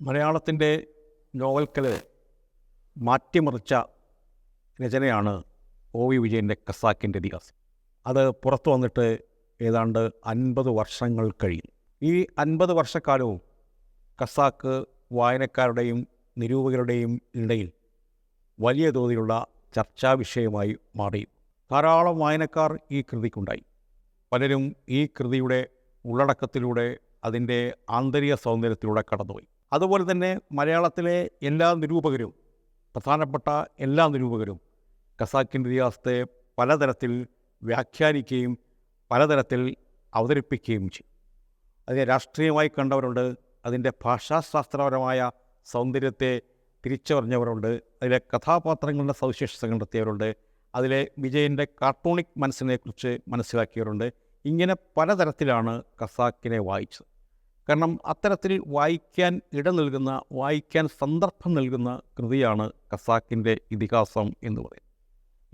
മലയാളത്തിന്റെ നോവൽക്കൽ മാറ്റിമറിച്ച രചനയാണ് O V വിജയന്റെ ഖസാക്കിന്റെ ഇതിഹാസം. അത് പുറത്തു വന്നിട്ട് ഏതാണ്ട് അൻപത് വർഷങ്ങൾ കഴിയും ഈ അൻപത് വർഷക്കാലവും കസാക്ക് വായനക്കാരുടെയും നിരൂപകരുടെയും ഇടയിൽ വലിയ തോതിലുള്ള ചർച്ചാ വിഷയമായി മാറി. ധാരാളം വായനക്കാർ ഈ കൃതിക്കുണ്ടായി. പലരും ഈ കൃതിയുടെ ഉള്ളടക്കത്തിലൂടെ അതിന്റെ ആന്തരിക സൗന്ദര്യത്തിലൂടെ കടന്നുപോയി. അതുപോലെ തന്നെ മലയാളത്തിലെ എല്ലാ നിരൂപകരും പ്രധാനപ്പെട്ട എല്ലാ നിരൂപകരും ഖസാക്കിന്റെ ഇതിഹാസത്തെ പലതരത്തിൽ വ്യാഖ്യാനിക്കുകയും പലതരത്തിൽ അവതരിപ്പിക്കുകയും ചെയ്യും അതിനെ രാഷ്ട്രീയമായി കണ്ടവരുണ്ട് അതിന്റെ ഭാഷാശാസ്ത്രപരമായ സൗന്ദര്യത്തെ തിരിച്ചറിഞ്ഞവരുണ്ട് അതിലെ കഥാപാത്രങ്ങളുടെ സവിശേഷത കണ്ടെത്തിയവരുണ്ട് അതിലെ വിജയന്റെ കാർട്ടൂണിക് മനസ്സിനെക്കുറിച്ച് മനസ്സിലാക്കിയവരുണ്ട്. ഇങ്ങനെ പലതരത്തിലാണ് ഖസാക്കിനെ വായിച്ചത്. കാരണം അത്തരത്തിൽ വായിക്കാൻ ഇട നൽകുന്ന വായിക്കാൻ സന്ദർഭം നൽകുന്ന കൃതിയാണ് ഖസാക്കിന്റെ ഇതിഹാസം എന്ന് പറയുന്നത്.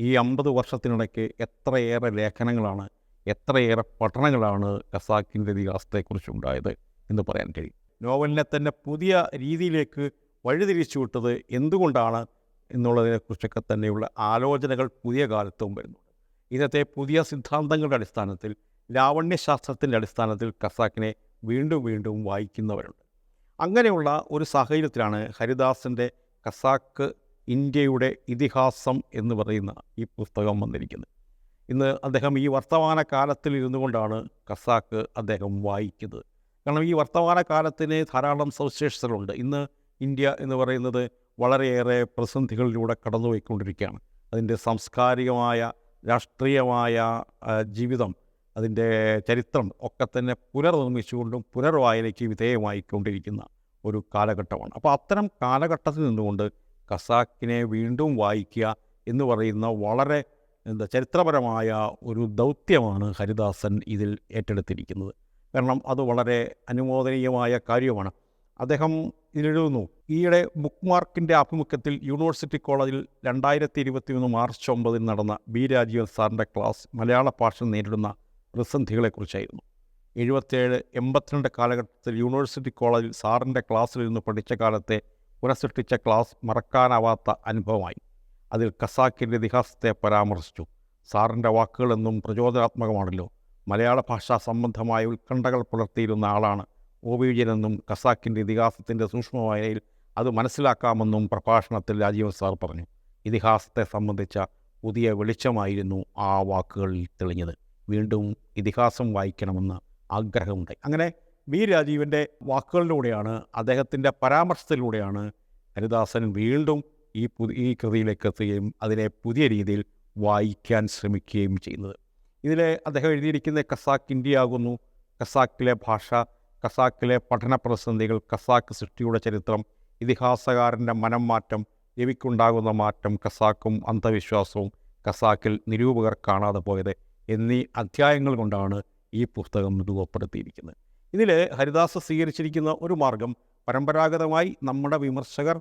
ഈ അമ്പത് വർഷത്തിനിടയ്ക്ക് എത്രയേറെ ലേഖനങ്ങളാണ് എത്രയേറെ പഠനങ്ങളാണ് ഖസാക്കിന്റെ ഇതിഹാസത്തെക്കുറിച്ച് ഉണ്ടായത് എന്ന് പറയാൻ കഴിയും. നോവലിനെ തന്നെ പുതിയ രീതിയിലേക്ക് വഴിതിരിച്ചു വിട്ടത് എന്തുകൊണ്ടാണ് എന്നുള്ളതിനെക്കുറിച്ചൊക്കെ തന്നെയുള്ള ആലോചനകൾ പുതിയ കാലത്തും വരുന്നുണ്ട്. ഇന്നത്തെ പുതിയ സിദ്ധാന്തങ്ങളുടെ അടിസ്ഥാനത്തിൽ ലാവണ്യശാസ്ത്രത്തിന്റെ അടിസ്ഥാനത്തിൽ ഖസാക്കിനെ വീണ്ടും വീണ്ടും വായിക്കുന്നവരുണ്ട്. അങ്ങനെയുള്ള ഒരു സാഹചര്യത്തിലാണ് ഹരിദാസിന്റെ ഖസാക്ക് ഇന്ത്യയുടെ ഇതിഹാസം എന്ന് പറയുന്ന ഈ പുസ്തകം വന്നിരിക്കുന്നത്. ഇന്ന് അദ്ദേഹം ഈ വർത്തമാന കാലത്തിൽ ഇരുന്നു കൊണ്ടാണ് ഖസാക്ക് അദ്ദേഹം വായിക്കുന്നത്. കാരണം ഈ വർത്തമാന കാലത്തിന് ധാരാളം സവിശേഷതകളുണ്ട്. ഇന്ന് ഇന്ത്യ എന്ന് പറയുന്നത് വളരെയേറെ പ്രതിസന്ധികളിലൂടെ കടന്നുപോയിക്കൊണ്ടിരിക്കുകയാണ്. അതിന്റെ സാംസ്കാരികമായ രാഷ്ട്രീയമായ ജീവിതം അതിന്റെ ചരിത്രം ഒക്കെ തന്നെ പുനർനിർമ്മിച്ചുകൊണ്ടും പുനർവായനയ്ക്ക് വിധേയമായിക്കൊണ്ടിരിക്കുന്ന ഒരു കാലഘട്ടമാണ്. അപ്പോൾ അത്തരം കാലഘട്ടത്തിൽ നിന്നുകൊണ്ട് കസാക്കിനെ വീണ്ടും വായിക്കുക എന്ന് പറയുന്ന വളരെ എന്താ ചരിത്രപരമായ ഒരു ദൗത്യമാണ് ഹരിദാസൻ ഇതിൽ ഏറ്റെടുത്തിരിക്കുന്നത്. കാരണം അത് വളരെ അനുമോദനീയമായ കാര്യമാണ്. അദ്ദേഹം ഇതിലെഴുതുന്നു ഈയിടെ ബുക്ക് മാർക്കിന്റെ ആഭിമുഖ്യത്തിൽ യൂണിവേഴ്സിറ്റി കോളേജിൽ രണ്ടായിരത്തി ഇരുപത്തി ഒന്ന് മാർച്ച് ഒമ്പതിന് നടന്ന ബി രാജീവൻ സാറിന്റെ ക്ലാസ് മലയാള ഭാഷ നേരിടുന്ന പ്രതിസന്ധികളെക്കുറിച്ചായിരുന്നു. എഴുപത്തേഴ് എൺപത്തിരണ്ട് കാലഘട്ടത്തിൽ യൂണിവേഴ്സിറ്റി കോളേജിൽ സാറിന്റെ ക്ലാസ്സിൽ നിന്ന് പഠിച്ച കാലത്തെ പുനഃസൃഷ്ടിച്ച ക്ലാസ് മറക്കാനാവാത്ത അനുഭവമായി. അതിൽ ഖസാക്കിന്റെ ഇതിഹാസത്തെ പരാമർശിച്ചു. സാറിന്റെ വാക്കുകളെന്നും പ്രചോദനാത്മകമാണല്ലോ. മലയാള ഭാഷാ സംബന്ധമായ ഉത്കണ്ഠകൾ പുലർത്തിയിരുന്ന ആളാണ് ഒ വി വിജയനെന്നും ഖസാക്കിന്റെ ഇതിഹാസത്തിന്റെ സൂക്ഷ്മവായനയിൽ അത് മനസ്സിലാക്കാമെന്നും പ്രഭാഷണത്തിൽ രാജീവ് സാർ പറഞ്ഞു. ഇതിഹാസത്തെ സംബന്ധിച്ച പുതിയ വെളിച്ചമായിരുന്നു ആ വാക്കുകളിൽ തെളിഞ്ഞത്. വീണ്ടും ഇതിഹാസം വായിക്കണമെന്ന് ആഗ്രഹമുണ്ടായി. അങ്ങനെ വി രാജീവിന്റെ വാക്കുകളിലൂടെയാണ് അദ്ദേഹത്തിന്റെ പരാമർശത്തിലൂടെയാണ് ഹരിദാസൻ വീണ്ടും ഈ പുതിയ ഈ കൃതിയിലേക്ക് എത്തുകയും അതിനെ പുതിയ രീതിയിൽ വായിക്കാൻ ശ്രമിക്കുകയും ചെയ്യുന്നത്. ഇതിൽ അദ്ദേഹം എഴുതിയിരിക്കുന്ന ഖസാക്ക് ഇന്ത്യ ആകുന്നു ഖസാക്കിലെ ഭാഷ ഖസാക്കിലെ പഠന പ്രതിസന്ധികൾ ഖസാക്ക് സൃഷ്ടിയുടെ ചരിത്രം ഇതിഹാസകാരന്റെ മനം മാറ്റം രവിക്കുണ്ടാകുന്ന മാറ്റം കസാക്കും അന്ധവിശ്വാസവും കസാക്കിൽ നിരൂപകർ കാണാതെ പോയത് എന്നീ അധ്യായങ്ങൾ കൊണ്ടാണ് ഈ പുസ്തകം രൂപപ്പെടുത്തിയിരിക്കുന്നത്. ഇതിൽ ഹരിദാസ് സ്വീകരിച്ചിരിക്കുന്ന ഒരു മാർഗം പരമ്പരാഗതമായി നമ്മുടെ വിമർശകർ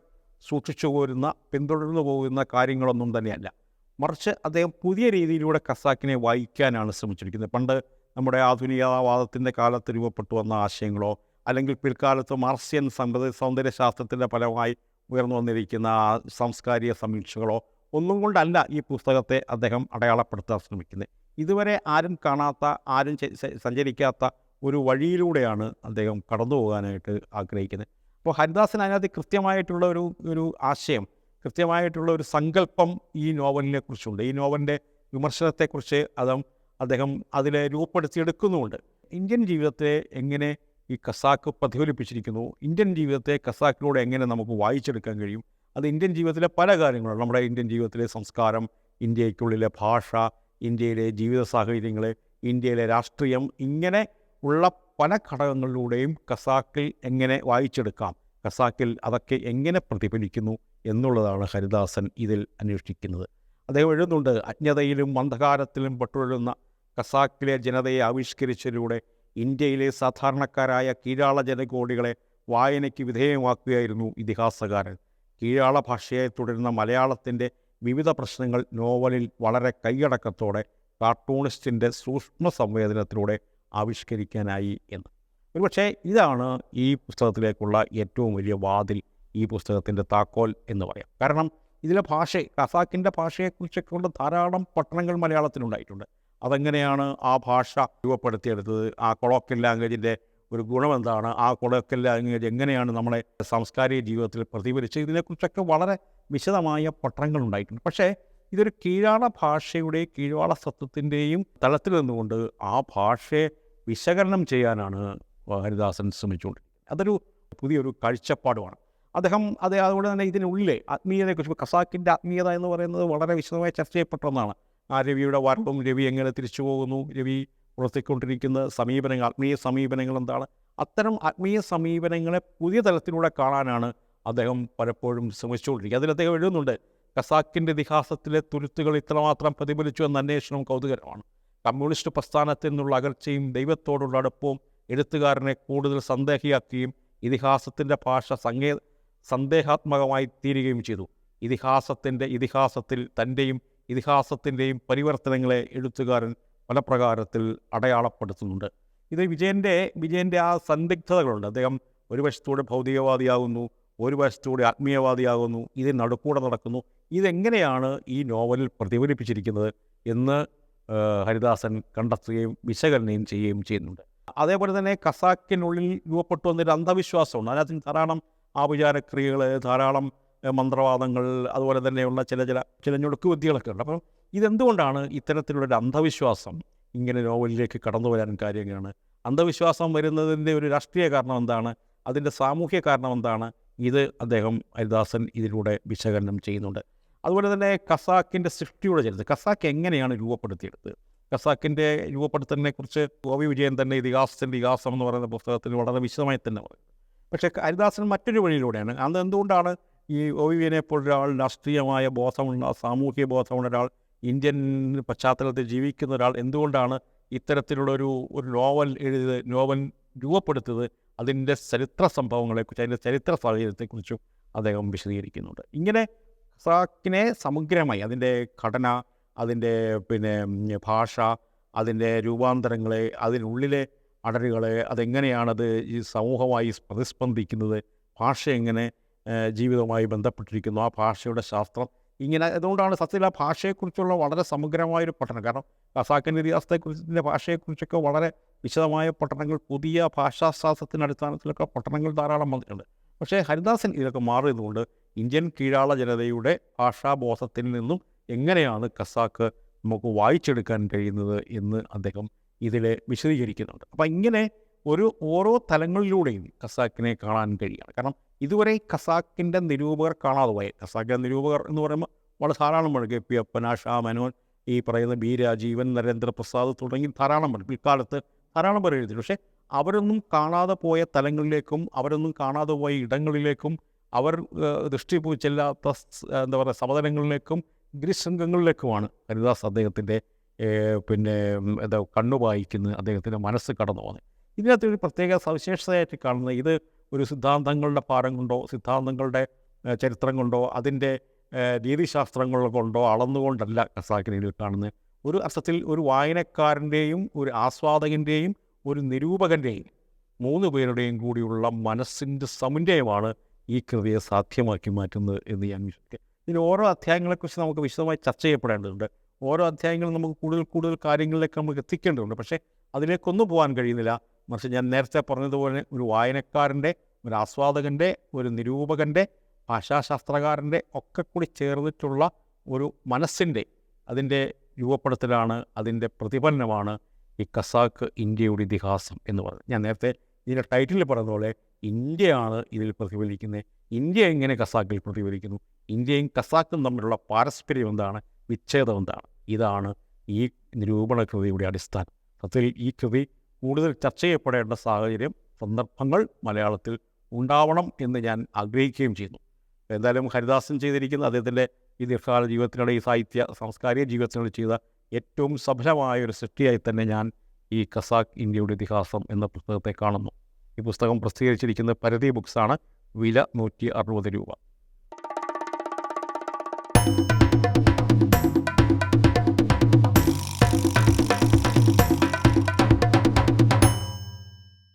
സൂക്ഷിച്ചു പോരുന്ന പിന്തുടർന്നു പോകുന്ന കാര്യങ്ങളൊന്നും തന്നെയല്ല. മറിച്ച് അദ്ദേഹം പുതിയ രീതിയിലൂടെ കസാക്കിനെ വായിക്കാനാണ് ശ്രമിച്ചിരിക്കുന്നത്. പണ്ട് നമ്മുടെ ആധുനികവാദത്തിന്റെ കാലത്ത് രൂപപ്പെട്ടു വന്ന ആശയങ്ങളോ അല്ലെങ്കിൽ പിൽക്കാലത്ത് മാർസ്യൻ സമ്പദ സൗന്ദര്യശാസ്ത്രത്തിന്റെ ഫലമായി ഉയർന്നു വന്നിരിക്കുന്ന സാംസ്കാരിക സമീക്ഷകളോ ഒന്നും കൊണ്ടല്ല ഈ പുസ്തകത്തെ അദ്ദേഹം അടയാളപ്പെടുത്താൻ ശ്രമിക്കുന്നത്. ഇതുവരെ ആരും കാണാത്ത ആരും സഞ്ചരിക്കാത്ത ഒരു വഴിയിലൂടെയാണ് അദ്ദേഹം കടന്നു പോകാനായിട്ട് ആഗ്രഹിക്കുന്നത്. അപ്പോൾ ഹരിദാസൻ അതിനകത്ത് കൃത്യമായിട്ടുള്ള ഒരു ഒരു ആശയം കൃത്യമായിട്ടുള്ള ഒരു സങ്കല്പം ഈ നോവലിനെ കുറിച്ചുണ്ട് ഈ നോവലിന്റെ വിമർശനത്തെക്കുറിച്ച് അതും അദ്ദേഹം രൂപപ്പെടുത്തി രൂപപ്പെടുത്തിയെടുക്കുന്നുമുണ്ട്. ഇന്ത്യൻ ജീവിതത്തെ എങ്ങനെ ഈ കസാക്ക് പ്രതിഫലിപ്പിച്ചിരിക്കുന്നു? ഇന്ത്യൻ ജീവിതത്തെ ഖസാക്കിലൂടെ എങ്ങനെ നമുക്ക് വായിച്ചെടുക്കാൻ കഴിയും? അത് ഇന്ത്യൻ ജീവിതത്തിലെ പല കാര്യങ്ങളാണ്. നമ്മുടെ ഇന്ത്യൻ ജീവിതത്തിലെ സംസ്കാരം ഇന്ത്യക്കുള്ളിലെ ഭാഷ ഇന്ത്യയിലെ ജീവിത സാഹചര്യങ്ങൾ ഇന്ത്യയിലെ രാഷ്ട്രീയം ഇങ്ങനെ ഉള്ള പല ഘടകങ്ങളിലൂടെയും കസാക്കിൽ എങ്ങനെ വായിച്ചെടുക്കാം? ഖസാക്കിൽ അതൊക്കെ എങ്ങനെ പ്രതിഫലിക്കുന്നു എന്നുള്ളതാണ് ഹരിദാസൻ ഇതിൽ അന്വേഷിക്കുന്നത്. അദ്ദേഹം എഴുതുന്നുണ്ട് അജ്ഞതയിലും അന്ധകാരത്തിലും പെട്ടുഴലുന്ന ഖസാക്കിലെ ജനതയെ ആവിഷ്കരിച്ചതിലൂടെ ഇന്ത്യയിലെ സാധാരണക്കാരായ കീഴാള ജനകോടികളെ വായനയ്ക്ക് വിധേയമാക്കുകയായിരുന്നു ഇതിഹാസകാരൻ. കീഴാള ഭാഷയായി തുടരുന്ന മലയാളത്തിന്റെ വിവിധ പ്രശ്നങ്ങൾ നോവലിൽ വളരെ കൈയടക്കത്തോടെ കാർട്ടൂണിസ്റ്റിന്റെ സൂക്ഷ്മ സംവേദനത്തിലൂടെ ആവിഷ്കരിക്കാനായി എന്ന്. ഒരുപക്ഷെ ഇതാണ് ഈ പുസ്തകത്തിലേക്കുള്ള ഏറ്റവും വലിയ വാതിൽ ഈ പുസ്തകത്തിന്റെ താക്കോൽ എന്ന് പറയാം. കാരണം ഇതിലെ ഭാഷ കസാക്കിന്റെ ഭാഷയെക്കുറിച്ചൊക്കെ ഉള്ള ധാരാളം പഠനങ്ങൾ മലയാളത്തിലുണ്ടായിട്ടുണ്ട്. അതെങ്ങനെയാണ് ആ ഭാഷ രൂപപ്പെടുത്തിയെടുത്തത്? ആ കൊളോക്കൽ ലാംഗ്വേജിന്റെ ഒരു ഗുണം എന്താണ് ആ കൊളോക്കൽ ലാംഗ്വേജ് എങ്ങനെയാണ് നമ്മുടെ സാംസ്കാരിക ജീവിതത്തിൽ പ്രതിഫലിച്ച് ഇതിനെക്കുറിച്ചൊക്കെ വളരെ വിശദമായ പഠനങ്ങൾ ഉണ്ടായിട്ടുണ്ട്. പക്ഷേ ഇതൊരു കീഴാള ഭാഷയുടെ കീഴാള സത്വത്തിന്റെയും തലത്തിൽ നിന്നുകൊണ്ട് ആ ഭാഷയെ വിശകലനം ചെയ്യാനാണ് ഹരിദാസൻ ശ്രമിച്ചുകൊണ്ടിരിക്കുന്നത്. അതൊരു പുതിയൊരു കാഴ്ചപ്പാടുമാണ്. അദ്ദേഹം അത് അതുകൊണ്ട് തന്നെ ഇതിനുള്ളിലെ ആത്മീയതയെക്കുറിച്ച് കസാക്കിന്റെ ആത്മീയത എന്ന് പറയുന്നത് വളരെ വിശദമായി ചർച്ച ചെയ്യപ്പെട്ട ഒന്നാണ്. ആ രവിയുടെ വാർപ്പും രവി എങ്ങനെ തിരിച്ചു പോകുന്നു? രവി പുറത്തേക്കൊണ്ടിരിക്കുന്ന സമീപനങ്ങൾ ആത്മീയ സമീപനങ്ങൾ എന്താണ്? അത്തരം ആത്മീയ സമീപനങ്ങളെ പുതിയ തലത്തിലൂടെ കാണാനാണ് അദ്ദേഹം പലപ്പോഴും ശ്രമിച്ചുകൊണ്ടിരിക്കുക അതിൽ അദ്ദേഹം എഴുതുന്നുണ്ട് കസാക്കിന്റെ ഇതിഹാസത്തിലെ തുരുത്തുകൾ ഇത്രമാത്രം പ്രതിഫലിച്ചു എന്ന അന്വേഷണം കൗതുകരമാണ്. കമ്മ്യൂണിസ്റ്റ് പ്രസ്ഥാനത്തിൽ നിന്നുള്ള അകർച്ചയും ദൈവത്തോടുള്ള അടുപ്പവും എഴുത്തുകാരനെ കൂടുതൽ സന്ദേഹിയാക്കുകയും ഇതിഹാസത്തിന്റെ ഭാഷ സങ്കേ സന്ദേഹാത്മകമായി തീരുകയും ചെയ്തു. ഇതിഹാസത്തിന്റെ ഇതിഹാസത്തിൽ തന്റെയും ഇതിഹാസത്തിന്റെയും പരിവർത്തനങ്ങളെ എഴുത്തുകാരൻ പല പ്രകാരത്തിൽ അടയാളപ്പെടുത്തുന്നുണ്ട്. ഇത് വിജയന്റെ വിജയന്റെ ആ സന്ദിഗ്ധതകളുണ്ട്. അദ്ദേഹം ഒരു വശത്തൂടെ ഭൗതികവാദിയാകുന്നു ഒരു വശത്തൂടെ ആത്മീയവാദിയാകുന്നു ഇത് നടുക്കൂടെ നടക്കുന്നു. ഇതെങ്ങനെയാണ് ഈ നോവലിൽ പ്രതിഫലിപ്പിച്ചിരിക്കുന്നത് എന്ന് ഹരിദാസൻ കണ്ടെത്തുകയും വിശകലനം ചെയ്യുകയും ചെയ്യുന്നുണ്ട്. അതേപോലെ തന്നെ കസാക്കിനുള്ളിൽ രൂപപ്പെട്ടു വന്നൊരു അന്ധവിശ്വാസമുണ്ട്. അതിനകത്ത് ധാരാളം ആഭിചാരക്രിയകൾ ധാരാളം മന്ത്രവാദങ്ങൾ അതുപോലെ തന്നെയുള്ള ചില ചില ചില ഞൊടുക്കുവിദ്യകളൊക്കെ ഉണ്ട്. അപ്പം ഇതെന്തുകൊണ്ടാണ് ഇത്തരത്തിലുള്ളൊരു അന്ധവിശ്വാസം ഇങ്ങനെ നോവലിലേക്ക് കടന്നു വരാൻ കാര്യങ്ങളാണ്? അന്ധവിശ്വാസം വരുന്നതിന്റെ ഒരു രാഷ്ട്രീയ കാരണം എന്താണ്? അതിന്റെ സാമൂഹ്യ കാരണം എന്താണ്? ഇത് അദ്ദേഹം ഹരിദാസൻ ഇതിലൂടെ വിശകലനം ചെയ്യുന്നുണ്ട്. അതുപോലെ തന്നെ ഖസാക്കിന്റെ സൃഷ്ടിയുടെ ചരിത്രം. ഖസാക്ക് എങ്ങനെയാണ് രൂപപ്പെടുത്തിയെടുത്തത്? ഖസാക്കിന്റെ രൂപപ്പെടുത്തലിനെക്കുറിച്ച് ഗോപി വിജയൻ തന്നെ ഇതിഹാസത്തിന്റെ ഇതിഹാസം എന്ന് പറയുന്ന പുസ്തകത്തിൽ വളരെ വിശദമായി തന്നെ പറയും പക്ഷേ ഹരിദാസൻ മറ്റൊരു വഴിയിലൂടെയാണ്. അത് എന്തുകൊണ്ടാണ് ഈ ഒ വിനെ പോലൊരാൾ രാഷ്ട്രീയമായ ബോധമുള്ള സാമൂഹിക ബോധമുള്ള ഒരാൾ ഇന്ത്യൻ പശ്ചാത്തലത്തിൽ ജീവിക്കുന്ന ഒരാൾ എന്തുകൊണ്ടാണ് ഇത്തരത്തിലുള്ളൊരു ഒരു നോവൽ എഴുതി നോവൽ രൂപപ്പെടുത്തിയത് അതിന്റെ ചരിത്ര സംഭവങ്ങളെക്കുറിച്ച് അതിന്റെ ചരിത്ര സാഹചര്യത്തെക്കുറിച്ചും അദ്ദേഹം വിശദീകരിക്കുന്നുണ്ട്. ഇങ്ങനെ സാക്കിനെ സമഗ്രമായി അതിന്റെ ഘടന അതിന്റെ പിന്നെ ഭാഷ അതിന്റെ രൂപാന്തരങ്ങളെ അതിനുള്ളിലെ അടരുകളെ അതെങ്ങനെയാണത് ഈ സമൂഹമായി പ്രതിസ്പന്ദിക്കുന്നത് ഭാഷ എങ്ങനെ ജീവിതവുമായി ബന്ധപ്പെട്ടിരിക്കുന്നു ആ ഭാഷയുടെ ശാസ്ത്രം. ഇങ്ങനെ അതുകൊണ്ടാണ് സത്യത്തിൽ ആ ഭാഷയെക്കുറിച്ചുള്ള വളരെ സമഗ്രമായൊരു പഠനം. കാരണം ഖസാക്കിന്റെ ഇതിഹാസത്തെക്കുറിച്ചിന്റെ ഭാഷയെക്കുറിച്ചൊക്കെ വളരെ വിശദമായ പഠനങ്ങൾ പുതിയ ഭാഷാശാസ്ത്രത്തിന്റെ അടിസ്ഥാനത്തിലൊക്കെ പഠനങ്ങൾ ധാരാളം വന്നിട്ടുണ്ട്. പക്ഷേ ഹരിദാസൻ ഇതൊക്കെ മാറിയതുകൊണ്ട് ഇന്ത്യൻ കീഴാള ജനതയുടെ ഭാഷാബോധത്തിൽ നിന്നും എങ്ങനെയാണ് ഖസാക്ക് നമുക്ക് വായിച്ചെടുക്കാൻ കഴിയുന്നത് എന്ന് അദ്ദേഹം ഇതിൽ വിശദീകരിക്കുന്നുണ്ട്. അപ്പം ഇങ്ങനെ ഒരു ഓരോ തലങ്ങളിലൂടെയും ഖസാക്കിനെ കാണാൻ കഴിയുകയാണ് കാരണം ഇതുവരെ ഖസാക്കിന്റെ നിരൂപകർ കാണാതെ പോയി. ഖസാക്കിന്റെ നിരൂപകർ എന്ന് പറയുമ്പോൾ വളരെ ധാരാളം പേർ കെ പി അപ്പന ഷാ മനോൻ ഈ പറയുന്ന ബി രാജീവൻ നരേന്ദ്രപ്രസാദ് തുടങ്ങി ധാരാളം പേർ പിൽക്കാലത്ത് ധാരാളം പേർ എഴുതി പക്ഷേ അവരൊന്നും കാണാതെ പോയ തലങ്ങളിലേക്കും അവരൊന്നും കാണാതെ പോയ ഇടങ്ങളിലേക്കും അവർ ദൃഷ്ടി ചെല്ലാത്ത എന്താ പറയുക സമതലങ്ങളിലേക്കും ഗിരിശൃംഗങ്ങളിലേക്കുമാണ് ഹരിദാസ് അദ്ദേഹത്തിന്റെ പിന്നെ എന്താ കണ്ണു വായിക്കുന്നത് അദ്ദേഹത്തിന്റെ മനസ്സ് കടന്നു പോകുന്നത് ഇതിനകത്ത് ഒരു പ്രത്യേക സവിശേഷതയായിട്ട് കാണുന്നത് ഇത് ഒരു സിദ്ധാന്തങ്ങളുടെ പാഠം കൊണ്ടോ സിദ്ധാന്തങ്ങളുടെ ചരിത്രം കൊണ്ടോ അതിന്റെ രീതിശാസ്ത്രങ്ങൾ കൊണ്ടോ അളന്നുകൊണ്ടല്ല ഖസാക്കിനെ ഇതിൽ കാണുന്നത്. ഒരു അർത്ഥത്തിൽ ഒരു വായനക്കാരന്റെയും ഒരു ആസ്വാദകന്റെയും ഒരു നിരൂപകന്റെയും മൂന്ന് പേരുടെയും കൂടിയുള്ള മനസ്സിന്റെ സമന്വയമാണ് ഈ കൃതിയെ സാധ്യമാക്കി മാറ്റുന്നത് എന്ന് ഞാൻ വിശ്വസിക്കുക ഇതിന് ഓരോ അധ്യായങ്ങളെക്കുറിച്ച് നമുക്ക് വിശദമായി ചർച്ച ചെയ്യപ്പെടേണ്ടതുണ്ട്. ഓരോ അധ്യായങ്ങളും നമുക്ക് കൂടുതൽ കൂടുതൽ കാര്യങ്ങളിലേക്ക് നമുക്ക് എത്തിക്കേണ്ടതുണ്ട്. പക്ഷേ അതിലേക്കൊന്നും പോകാൻ കഴിയുന്നില്ല. മറിച്ച് ഞാൻ നേരത്തെ പറഞ്ഞതുപോലെ ഒരു വായനക്കാരന്റെ ഒരു ആസ്വാദകന്റെ ഒരു നിരൂപകന്റെ ഭാഷാശാസ്ത്രകാരന്റെ ഒക്കെ കൂടി ചേർന്നിട്ടുള്ള ഒരു മനസ്സിന്റെ അതിന്റെ രൂപപ്പെടുത്തലാണ് അതിന്റെ പ്രതിഫലനമാണ് ഈ കസാക്ക് ഇന്ത്യയുടെ ഇതിഹാസം എന്ന് പറയുന്നത്. ഞാൻ നേരത്തെ ഇതിന്റെ ടൈറ്റിൽ പറഞ്ഞ പോലെ ഇന്ത്യയാണ് ഇതിൽ പ്രതിഫലിക്കുന്നത്. ഇന്ത്യ എങ്ങനെ കസാക്കിൽ പ്രതിഫലിക്കുന്നു? ഇന്ത്യയും കസാക്കും തമ്മിലുള്ള പാരസ്പര്യം എന്താണ്? വിച്ഛേദം എന്താണ്? ഇതാണ് ഈ നിരൂപണ കൃതിയുടെ അടിസ്ഥാനം. സത്യത്തിൽ ഈ കൃതി കൂടുതൽ ചർച്ച ചെയ്യപ്പെടേണ്ട സാഹചര്യം സന്ദർഭങ്ങൾ മലയാളത്തിൽ ഉണ്ടാവണം എന്ന് ഞാൻ ആഗ്രഹിക്കുകയും ചെയ്യുന്നു. എന്തായാലും ഹരിദാസൻ ചെയ്തിരിക്കുന്ന അദ്ദേഹത്തിന്റെ ഈ ദീർഘകാല ജീവിതത്തിനിടെ ഈ സാഹിത്യ സാംസ്കാരിക ജീവിതത്തിനിടെ ചെയ്ത ഏറ്റവും സഫലമായ ഒരു സൃഷ്ടിയായി തന്നെ ഞാൻ ഈ കസാഖ് ഇന്ത്യയുടെ ഇതിഹാസം എന്ന പുസ്തകത്തെ കാണുന്നു. ഈ പുസ്തകം പ്രസിദ്ധീകരിച്ചിരിക്കുന്നത് പരതി ബുക്സാണ്. വില നൂറ്റി അറുപത് രൂപ.